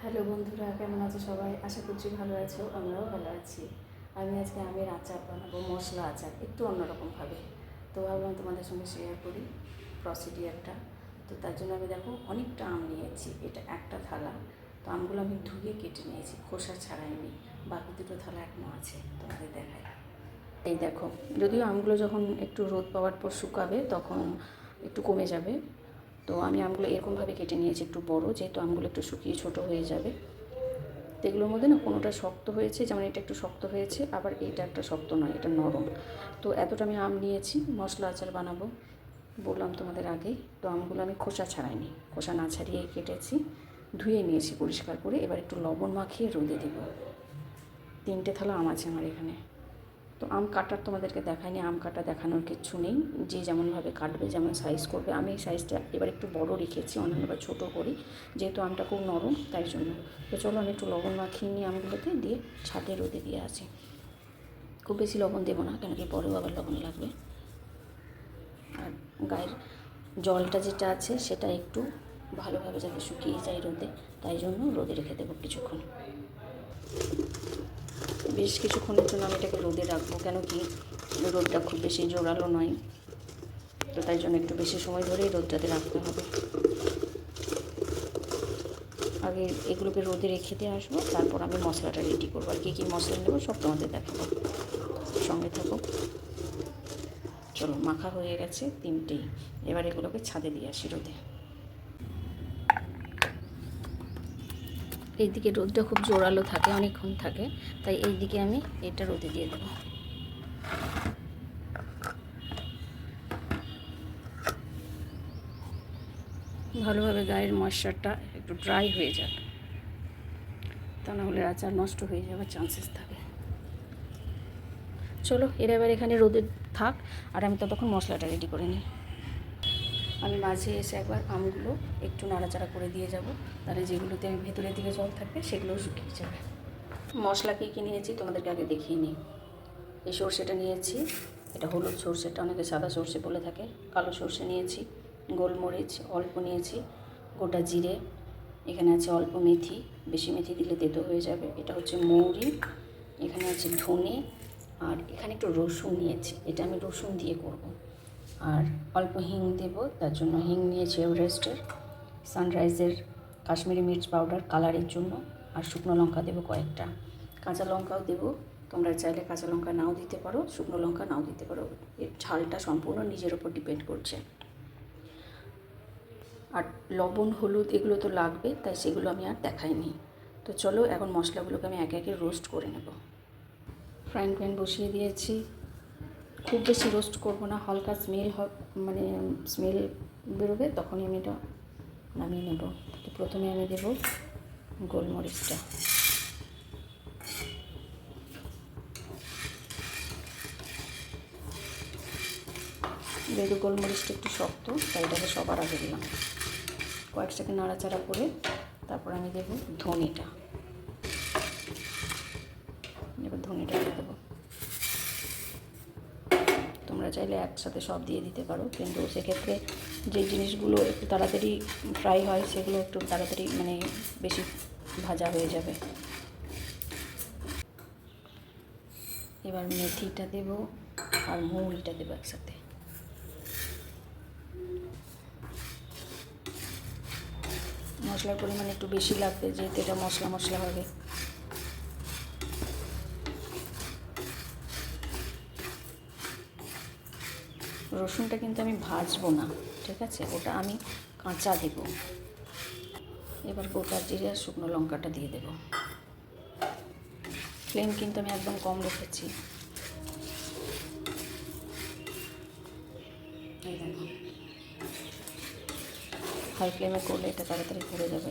Hello বন্ধুরা, কেমন আছো সবাই? আশা করছি ভালো আছো, আমরাও ভালো আছি। আমি আজকে আমের আচার বানাবো, মশলা আচার, একটু অন্যরকমভাবে তো ভাবলাম তোমাদের সঙ্গে শেয়ার করি প্রসিডিয়ারটা তো তার জন্য আমি দেখো, অনেকটা আম নিয়েছি, এটা একটা থালা। তো আমগুলো আমি ধুয়ে কেটে নিয়েছি, খোসা ছাড়াইনি, বাকি দুটো থালা এখনও আছে, তোমাদের দেখাই। এই দেখো, যদিও আমগুলো যখন একটু রোদ পাওয়ার পর শুকাবে, তখন একটু কমে যাবে। তো আমি আমগুলো এরকমভাবে কেটে নিয়েছি একটু বড়, যেহেতু আমগুলো একটু শুকিয়ে ছোট হয়ে যাবে। তো এগুলোর মধ্যে না কোনোটা শক্ত হয়েছে, যেমন এটা একটু শক্ত হয়েছে, আবার এটা একটা শক্ত নয়, এটা নরম। তো এতটা আমি আম নিয়েছি, মশলা আচার বানাবো বললাম তোমাদের আগেই তো আমগুলো আমি খোসা ছাড়াইনি, খোসা না ছাড়িয়ে কেটেছি। ধুয়ে নিয়েছি পরিষ্কার করে, এবার একটু লবণ মাখিয়ে রোদে দেবো। তিনটে থালা আম আছে আমার এখানে। তো আম কাটার তোমাদেরকে দেখায়নি আম কাটা দেখানোর কিচ্ছু নেই। যে যেমনভাবে কাটবে, যেমন সাইজ করবে। আমি এই সাইজটা এবার একটু বড় রেখেছি অন্যান্যবার ছোটো করি। যেহেতু আমটা খুব নরম, তাই জন্য। তো চলো আমি একটু লবণ মাখিয়ে নিই আমগুলোতে, দিয়ে ছাদে রোদে দিয়ে আসি। খুব বেশি লবণ দেবো না, কেন কি পরেও আবার লবণ লাগবে। আর গায়ের জলটা যেটা আছে, সেটা একটু ভালোভাবে যাতে শুকিয়ে যায় রোদে, তাই জন্য রোদে রেখে দেবো কিছুক্ষণ। বেশ কিছুক্ষণের জন্য আমি এটাকে রোদে রাখব, কেন কি রোদটা খুব বেশি জোরালো নয়। তো তাই জন্য একটু বেশি সময় ধরেই রোদটাতে রাখতে হবে। আগে এগুলোকে রোদে রেখে দিয়ে আসব, তারপর আমি মশলাটা রেডি করব। আর কী কী মশলা নেব সব তোমাদের দেখাবো। সঙ্গে থাকো। চলো, মাখা হয়ে গেছে তিনটেই। এবার এগুলোকে ছাদে দিয়ে আসি রোদে। এইদিকে রোদটা খুব জোরালো থাকে, অনেকক্ষণ থাকে। তাই এই দিকে আমি এটা রোদে দিয়ে দেবো। ভালোভাবে গায়ের ময়শ্চারটা একটু ড্রাই হয়ে যাবে তা না হলে আচার নষ্ট হয়ে যাওয়ার চান্সেস থাকে। চলো, এর এবার এখানে রোদে থাক, আর আমি ততক্ষণ মশলাটা রেডি করে নিই। আমি মাঝে এসে একবার আমগুলো একটু নাড়াচাড়া করে দিয়ে যাব। তাহলে যেগুলোতে আমি ভেতরের দিকে জল থাকবে, সেগুলোও শুকিয়ে যাবে। মশলা কী কী নিয়েছি তোমাদেরকে আগে দেখিয়ে নিই। এই সর্ষেটা নিয়েছি, এটা হলুদ সর্ষেটা, অনেকে সাদা সর্ষে বলে থাকে। কালো সর্ষে নিয়েছি, গোলমরিচ অল্প নিয়েছি, গোটা জিরে, এখানে আছে অল্প মেথি, বেশি মেথি দিলে তেতো হয়ে যাবে। এটা হচ্ছে মৌরি, এখানে আছে ধনে, আর এখানে একটু রসুন নিয়েছি। এটা আমি রসুন দিয়ে করব। আর অল্প হিং দেব, তার জন্য হিং নিয়েছি এভারেস্টের সানরাইজের কাশ্মীরি মির্চ পাউডার কালারের জন্য, আর শুকনো লঙ্কা দেবো কয়েকটা। কাঁচা লঙ্কাও দেবো, তোমরা চাইলে কাঁচা লঙ্কা নাও দিতে পারো, শুকনো লঙ্কা নাও দিতে পারো। এর ঝালটা সম্পূর্ণ নিজের ওপর ডিপেন্ড করছে। আর লবণ, হলুদ, এগুলো তো লাগবে, তাই সেগুলো আমি আর দেখাইনি। তো চলো, এখন মশলাগুলোকে আমি একে একে রোস্ট করে নেব। ফ্রাইং প্যান বসিয়ে দিয়েছি। খুব বেশি রোস্ট করব না, হালকা স্মেল মানে স্মেল বেরোবে তখনই আমি এটা নামিয়ে নেব। প্রথমে আমি দেব গোলমরিচটা। যেহেতু গোলমরিচটা একটু শক্ত, তাই এটাকে সবার আগে দিলাম। কয়েক সেকেন্ড নাড়াচাড়া করে তারপর আমি দেবো ধনেটা এবার ধনেটা দিয়ে দেবো তোমরা চাইলে একসাথে সব দিয়ে দিতে পারো। কিন্তু সেক্ষেত্রে যে জিনিসগুলো একটু তাড়াতাড়ি ফ্রাই হয়, সেগুলো একটু তাড়াতাড়ি মানে বেশি ভাজা হয়ে যাবে। এবার মেথিটা দেব আর মৌরিটা দেবো একসাথে। মশলার পরিমাণ একটু বেশি লাগবে, যেহেতু এটা মশলা মশলা হবে। রসুনটা কিন্তু আমি ভাজবো না, ঠিক আছে? ওটা আমি কাঁচা দেব। এবার গোটা জিরে আর শুকনো লঙ্কাটা দিয়ে দেব। ফ্লেম কিন্তু আমি একদম কম রেখেছি। হাই ফ্লেমে করলে এটা তাড়াতাড়ি পুড়ে যাবে।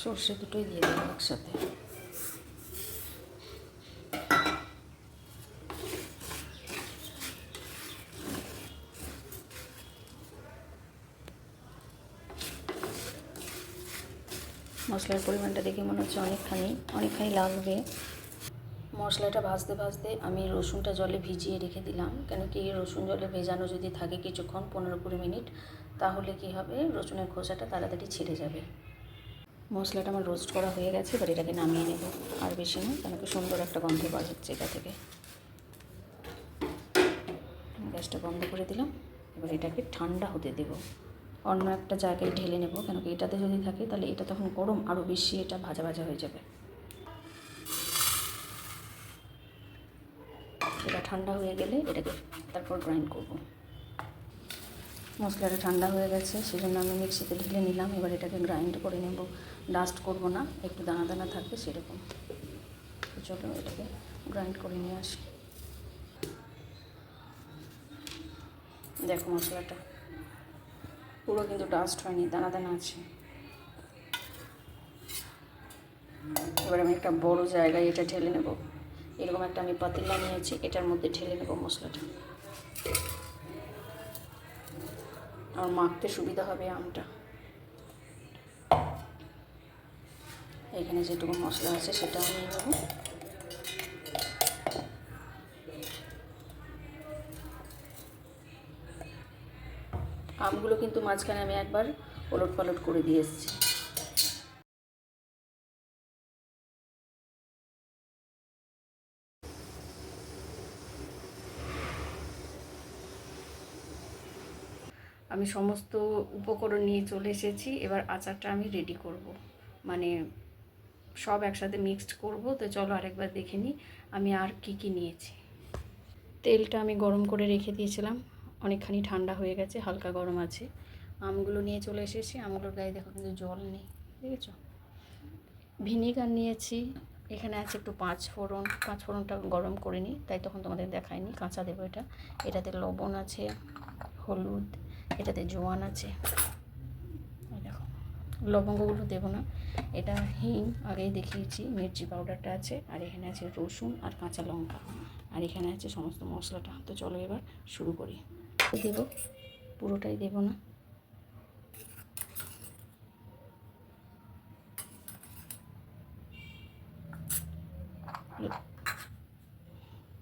সর্ষে দুটোই দিয়ে দেবো একসাথে। মশলার পরিমাণটা দেখে মনে হচ্ছে অনেকখানি অনেকখানি লাগবে। মশলাটা ভাজতে ভাজতে আমি রসুনটা জলে ভিজিয়ে রেখে দিলাম। কেন কি রসুন জলে ভেজানো যদি থাকে কিছুক্ষণ, পনেরো কুড়ি মিনিট, তাহলে কি হবে? রসুনের খোসাটা তাড়াতাড়ি ছিঁড়ে যাবে। মশলাটা আমার রোস্ট করা হয়ে গেছে, এবার এটাকে নামিয়ে নেব। আর বেশি না, কেন কি সুন্দর একটা গন্ধ পাওয়া যাচ্ছে এটা থেকে। গ্যাসটা বন্ধ করে দিলাম, এবার এটাকে ঠান্ডা হতে দেব। অন্য একটা জায়গায় ঢেলে নেব, কেন কি এটাতে যদি থাকে তাহলে এটা তখন গরম আরও বেশি এটা ভাজা ভাজা হয়ে যাবে। এটা ঠান্ডা হয়ে গেলে এটাকে তারপর গ্রাইন্ড করব। মশলাটা ঠান্ডা হয়ে গেছে সেই জন্য আমি মিক্সিতে ঢেলে নিলাম, এবার এটাকে গ্রাইন্ড করে নেব। ডাস্ট করব না, একটু দানা দানা থাকবে সেরকম। চলো এটাকে গ্রাইন্ড করে নিয়ে আসি। দেখো মশলাটা। পুরো কিন্তু ডাস্ট হয়নি, দানা দানা আছে। এবার আমি একটা বড় জায়গায় এটা ঢেলে নেব। এরকম একটা আমি পাতিলা নিয়েছি, এটার মধ্যে ঢেলে নেব মশলাটা। আর মাখতে সুবিধা হবে আমটা। এখানে যেটুকু মশলা আছে সেটা আমি নেব। আমগুলো কিন্তু মাঝখানে আমি একবার ওলট পালট করে দিয়ে এসেছি। আমি সমস্ত উপকরণ নিয়ে চলে এসেছি এবার আচারটা আমি রেডি করব। মানে সব একসাথে মিক্সড করব তো চলো আরেকবার দেখে নিই আমি আর কি কি নিয়েছি। তেলটা আমি গরম করে রেখে দিয়েছিলাম। অনেকখানি ঠান্ডা হয়ে গেছে, হালকা গরম আছে। আমগুলো নিয়ে চলে এসেছি, আমগুলোর গায়ে দেখো কিন্তু জল নেই, দেখেছ? ভিনিগার নিয়েছি, এখানে আছে একটু পাঁচ ফোড়ন, পাঁচ ফোড়নটা গরম করে নিই, তাই তখন তোমাদের দেখায়নি কাঁচা দেবো এটা। এটাতে লবণ আছে, হলুদ, এটাতে জোয়ান আছে। দেখো, লবঙ্গগুলো দেবো না, এটা হিং, আগেই দেখিয়েছি, মির্চি পাউডারটা আছে, আর এখানে আছে রসুন আর কাঁচা লঙ্কা। আর এখানে আছে সমস্ত মশলাটা। তো চলো এবার শুরু করি। দেব। পুরোটাই দেব না।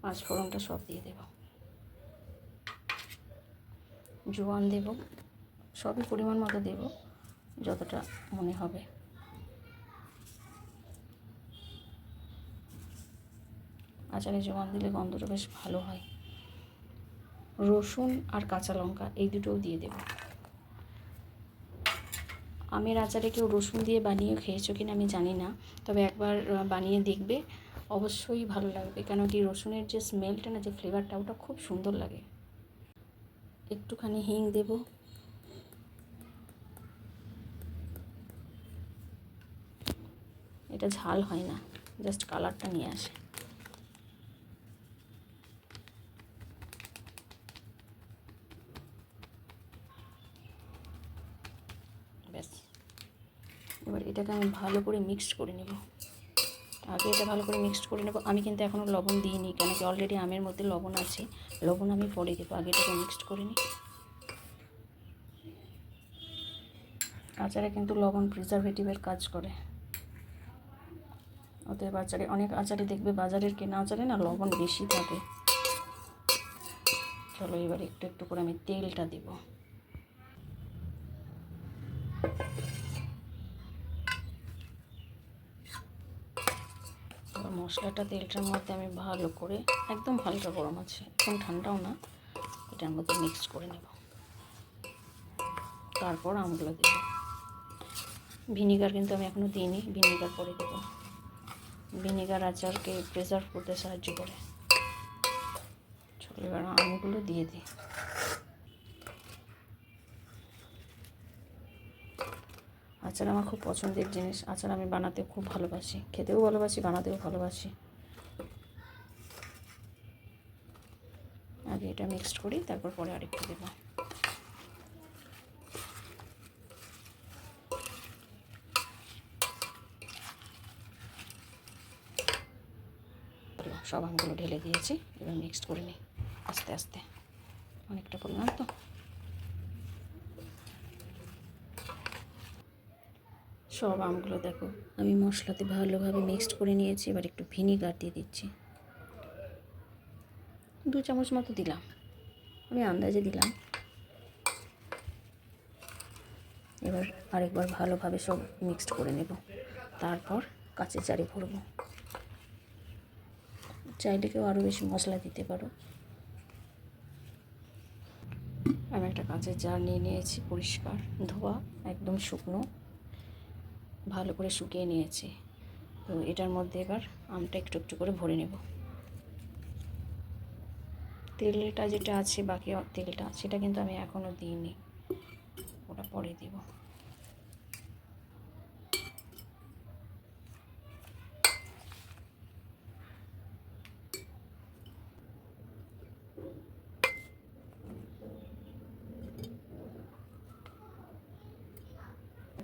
পাঁচ ফোড়নটা সব দিয়ে দেবো। জোয়ান দেব। সবই পরিমাণ মতো দেব, যতটা মনে হবে। আচারে জোয়ান দিলে গন্ধটা বেশ ভালো হয়। রসুন আর কাঁচা লঙ্কা, এই দুটোও দিয়ে দেব। আমের আচারে কেউ রসুন দিয়ে বানিয়ে খেয়েছো কিনা আমি জানি না, তবে একবার বানিয়ে দেখবে, অবশ্যই ভালো লাগবে, কেন কি রসুনের যে স্মেলটা না, যে ফ্লেভারটা ওটা খুব সুন্দর লাগে। একটুখানি হিং দেব। এটা ঝাল হয় না জাস্ট কালারটা নিয়ে আসে। এবার এটাকে আমি ভালো করে মিক্সড করে নেব। আগে এটা ভালো করে মিক্সড করে নেব। আমি কিন্তু এখনও লবণ দিইনি, কেন কি অলরেডি আমের মধ্যে লবণ আছে। লবণ আমি পরে দেবো, আগে এটাকে মিক্সড করে নিই আচারে কিন্তু লবণ প্রিজারভেটিভের কাজ করে। অতএব আচারে, অনেক আচারে দেখবে বাজারের কেনা আচারে না লবণ বেশি থাকে। চলো এবার একটু একটু করে আমি তেলটা দেবো এবার মশলাটা তেলটার মধ্যে আমি ভালো করে, একদম হালকা গরম আছে, একদম ঠান্ডাও না, এটার মধ্যে মিক্স করে নেব। তারপর আমগুলো দেব। ভিনিগার কিন্তু আমি এখনও দিইনি, ভিনিগার পরে দেবো। ভিনিগার আচারকে প্রিজার্ভ করতে সাহায্য করে। চলো এবার আমগুলো দিয়ে দিই। আচার আমার খুব পছন্দের জিনিস। আচার আমি বানাতে খুব ভালোবাসি। খেতেও ভালোবাসি, বানাতেও ভালোবাসি। আগে এটা মিক্সড করি, তারপর পরে আরেকটু দেবো। সব আমগুলো ঢেলে দিয়েছি, এবার মিক্সড করে নিই। আস্তে আস্তে। অনেকটা পরিমাণ তো। সব আমগুলো দেখো। আমি মশলাতে ভালোভাবে মিক্সড করে নিয়েছি, এবার একটু ভিনিগার দিয়ে দিচ্ছি। দু চামচ মতো দিলাম। আমি আন্দাজে দিলাম। এবার আরেকবার ভালোভাবে সব মিক্সড করে নেব। তারপর কাঁচের জারে ভরবো। চাইলে কেউ আরও বেশি মশলা দিতে পারো। আমি একটা কাঁচের জার নিয়ে নিয়েছি, পরিষ্কার, ধোয়া, একদম শুকনো। ভালো করে শুকিয়ে নিয়েছি। তো এটার মধ্যে এবার আমটা একটু একটু করে ভরে নেব। তেলটা যেটা আছে, বাকি তেলটা, সেটা কিন্তু আমি এখনও দিইনি। ওটা পরে দিব।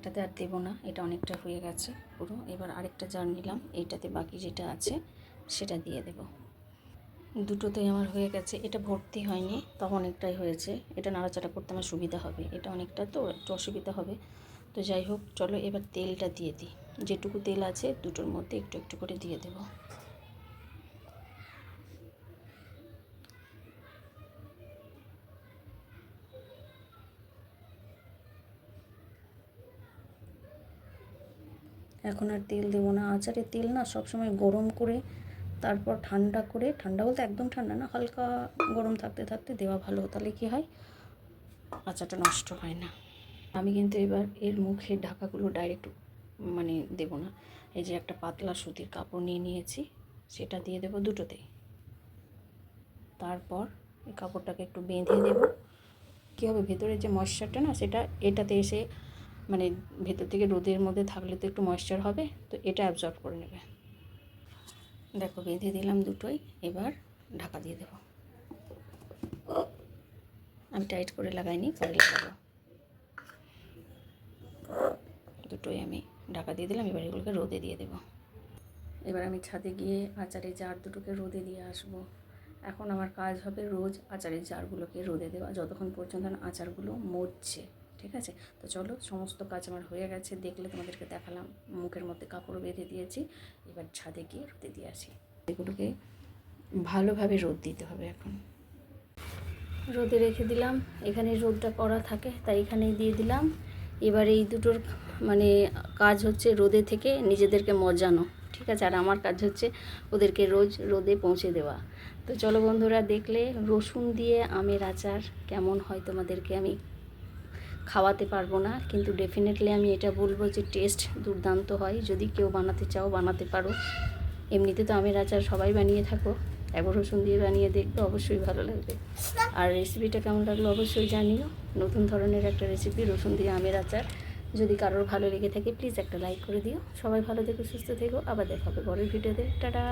এটাতে আর দেবো না, এটা অনেকটা হয়ে গেছে পুরো। এবার আরেকটা জার নিলাম, এইটাতে বাকি যেটা আছে সেটা দিয়ে দেব। দুটোতেই আমার হয়ে গেছে, এটা ভর্তি হয়নি, তখন অনেকটাই হয়েছে। এটা নাড়াচাড়া করতে আমার সুবিধা হবে, এটা অনেকটা তো একটু অসুবিধা হবে। তো যাই হোক, চলো এবার তেলটা দিয়ে দিই। যেটুকু তেল আছে, দুটোর মধ্যে একটু একটু করে দিয়ে দেবো। এখন আর তেল দেবো না। আচারে তেল না সবসময় গরম করে, তারপর ঠান্ডা করে, ঠান্ডা বলতে একদম ঠান্ডা না, হালকা গরম থাকতে থাকতে দেওয়া ভালো। তাহলে কী হয়? আচারটা নষ্ট হয় না। আমি কিন্তু এবার এর মুখে ঢাকাগুলো ডাইরেক্ট মানে দেব না। এই যে একটা পাতলা সুতির কাপড় নিয়ে নিয়েছি, সেটা দিয়ে দেবো দুটোতেই। তারপর এই কাপড়টাকে একটু বেঁধে দেবো। কী হবে? ভেতরের যে ময়শ্চারটা না, সেটা এটাতে এসে মানে ভেতর থেকে রোদের মধ্যে থাকলে তো একটু ময়েশ্চার হবে, তো এটা অ্যাবজর্ব করে নেবে। দেখো বেঁধে দিলাম দুটোই, এবার ঢাকা দিয়ে দেবো। আমি টাইট করে লাগাইনি, পরে লাগাবো। দুটোই আমি ঢাকা দিয়ে দিলাম, এবার এগুলোকে রোদে দিয়ে দেবো। এবার আমি ছাদে গিয়ে আচারের জার দুটোকে রোদে দিয়ে আসব। এখন আমার কাজ হবে রোজ আচারের জারগুলোকে রোদে দেওয়া, যতক্ষণ পর্যন্ত আচারগুলো মরছে। ঠিক আছে? তো চলো, সমস্ত কাজ আমার হয়ে গেছে। দেখলে তোমাদেরকে দেখালাম, মুখের মধ্যে কাপড় বেঁধে দিয়েছি। এবার ছাদে গিয়ে রোদে দিয়ে আসি। এগুলোকে ভালোভাবে রোদ দিতে হবে এখন। রোদে রেখে দিলাম। এখানে রোদটা করা থাকে, তাই এখানেই দিয়ে দিলাম। এবার এই দুটোর মানে কাজ হচ্ছে রোদে থেকে নিজেদেরকে মজানো, ঠিক আছে? আর আমার কাজ হচ্ছে ওদেরকে রোজ রোদে পৌঁছে দেওয়া। তো চলো বন্ধুরা, দেখলে রসুন দিয়ে আমের আচার কেমন হয় তোমাদেরকে আমি খাওয়াতে পারব না, কিন্তু ডেফিনেটলি আমি এটা বলব যে টেস্ট দুর্দান্ত হয়। যদি কেউ বানাতে চাও, বানাতে পারো। এমনিতে তো আমের আচার সবাই বানিয়ে থাকো, একবার রসুন দিয়ে বানিয়ে দেখবে, অবশ্যই ভালো লাগবে। আর রেসিপিটা কেমন লাগল অবশ্যই জানিও। নতুন ধরনের একটা রেসিপি রসুন দিয়ে আমের আচার। যদি কারোর ভালো লেগে থাকে প্লিজ একটা লাইক করে দিও। সবাই ভালো থেকো, সুস্থ থেকো। আবার দেখা হবে পরের ভিডিওতে টাটা!